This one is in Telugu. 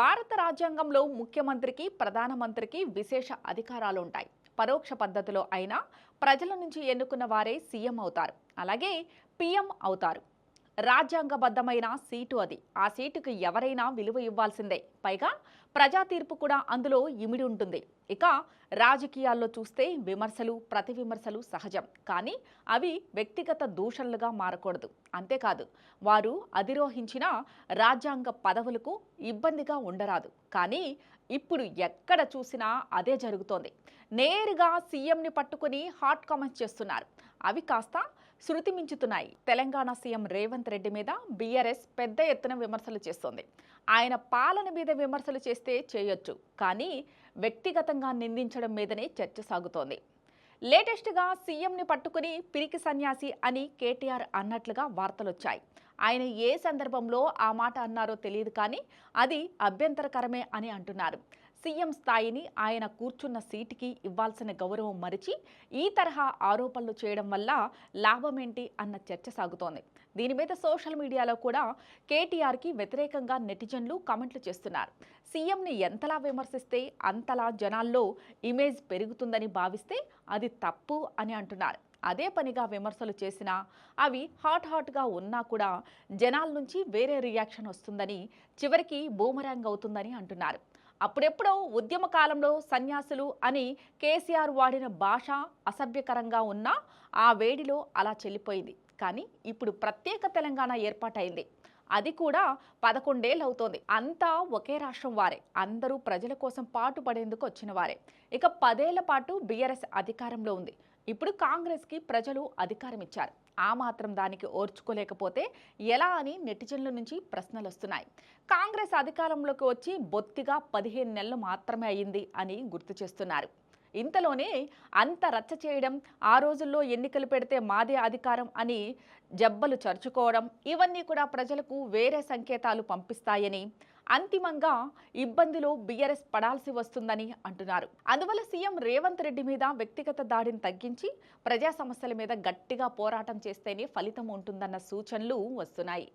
భారత రాజ్యాంగంలో ముఖ్యమంత్రికి ప్రధానమంత్రికి విశేష అధికారాలు ఉంటాయి పరోక్ష పద్ధతిలో అయినా ప్రజల నుంచి ఎన్నుకున్న వారే సీఎం అవుతారు. అలాగే పీఎం అవుతారు. రాజ్యాంగబద్ధమైన సీటు అది. ఆ సీటుకు ఎవరైనా విలువ ఇవ్వాల్సిందే. పైగా ప్రజా తీర్పు కూడా అందులో ఇమిడి ఉంటుంది. ఇక రాజకీయాల్లో చూస్తే విమర్శలు ప్రతి విమర్శలు సహజం. కానీ అవి వ్యక్తిగత దూషణలుగా మారకూడదు. అంతేకాదు వారు అధిరోహించిన రాజ్యాంగ పదవులకు ఇబ్బందిగా ఉండరాదు. కానీ ఇప్పుడు ఎక్కడ చూసినా అదే జరుగుతోంది. నేరుగా సీఎంని పట్టుకుని హాట్ కామెంట్స్ చేస్తున్నారు. అవి కాస్త శృతి మించుతున్నాయి. తెలంగాణ సీఎం రేవంత్ రెడ్డి మీద బీఆర్ఎస్ పెద్ద ఎత్తున విమర్శలు చేస్తోంది. ఆయన పాలన మీద విమర్శలు చేస్తే చేయొచ్చు. కానీ వ్యక్తిగతంగా నిందించడం మీదనే చర్చ సాగుతోంది. లేటెస్ట్గా సీఎంని పట్టుకుని పిరికి సన్యాసి అని కేటీఆర్ అన్నట్లుగా వార్తలొచ్చాయి. ఆయన ఏ సందర్భంలో ఆ మాట అన్నారో తెలియదు కానీ అది అభ్యంతరకరమే అని అంటున్నారు. సీఎం స్థాయిని ఆయన కూర్చున్న సీటుకి ఇవ్వాల్సిన గౌరవం మరిచి ఈ తరహా ఆరోపణలు చేయడం వల్ల లాభమేంటి అన్న చర్చ సాగుతోంది. దీని మీద సోషల్ మీడియాలో కూడా కేటీఆర్కి వ్యతిరేకంగా నెటిజన్లు కామెంట్లు చేస్తున్నారు. సీఎంని ఎంతలా విమర్శిస్తే అంతలా జనాల్లో ఇమేజ్ పెరుగుతుందని భావిస్తే అది తప్పు అని అంటున్నారు. అదే పనిగా విమర్శలు చేసినా అవి హాట్ హాట్గా ఉన్నా కూడా జనాల నుంచి వేరే రియాక్షన్ వస్తుందని చివరికి బూమరాంగ్ అవుతుందని అంటున్నారు. అప్పుడెప్పుడో ఉద్యమ కాలంలో సన్యాసులు అని కేసీఆర్ వాడిన భాష అసభ్యకరంగా ఉన్నా ఆ వేడిలో అలా చెల్లిపోయింది. కానీ ఇప్పుడు ప్రత్యేక తెలంగాణ ఏర్పాటైంది. అది కూడా పదకొండేళ్ళు అవుతోంది అంతా ఒకే రాష్ట్రం వారే. అందరూ ప్రజల కోసం పాటు పడేందుకు వచ్చిన వారే. ఇక పదేళ్ళ పాటు బీఆర్ఎస్ అధికారంలో ఉంది. ఇప్పుడు కాంగ్రెస్కి ప్రజలు అధికారం ఇచ్చారు ఆ మాత్రం దానికి ఓర్చుకోలేకపోతే ఎలా అని నెటిజన్ల నుంచి ప్రశ్నలు వస్తున్నాయి కాంగ్రెస్ అధికారంలోకి వచ్చి బొత్తిగా పదిహేను నెలలు మాత్రమే అయ్యింది అని గుర్తు చేస్తున్నారు. ఇంతలోనే అంత రచ్చ చేయడం ఆ రోజుల్లో ఎన్నికలు పెడితే మాదే అధికారం అని జబ్బలు చరుచుకోవడం ఇవన్నీ కూడా ప్రజలకు వేరే సంకేతాలు పంపిస్తాయని అంతిమంగా ఇబ్బందిలో బీఆర్ఎస్ పడాల్సి వస్తుందని అంటున్నారు. అందువల్ల సీఎం రేవంత్ రెడ్డి మీద వ్యక్తిగత దాడిని తగ్గించి ప్రజా సమస్యల మీద గట్టిగా పోరాటం చేస్తేనే ఫలితం ఉంటుందన్న సూచనలు వస్తున్నాయి.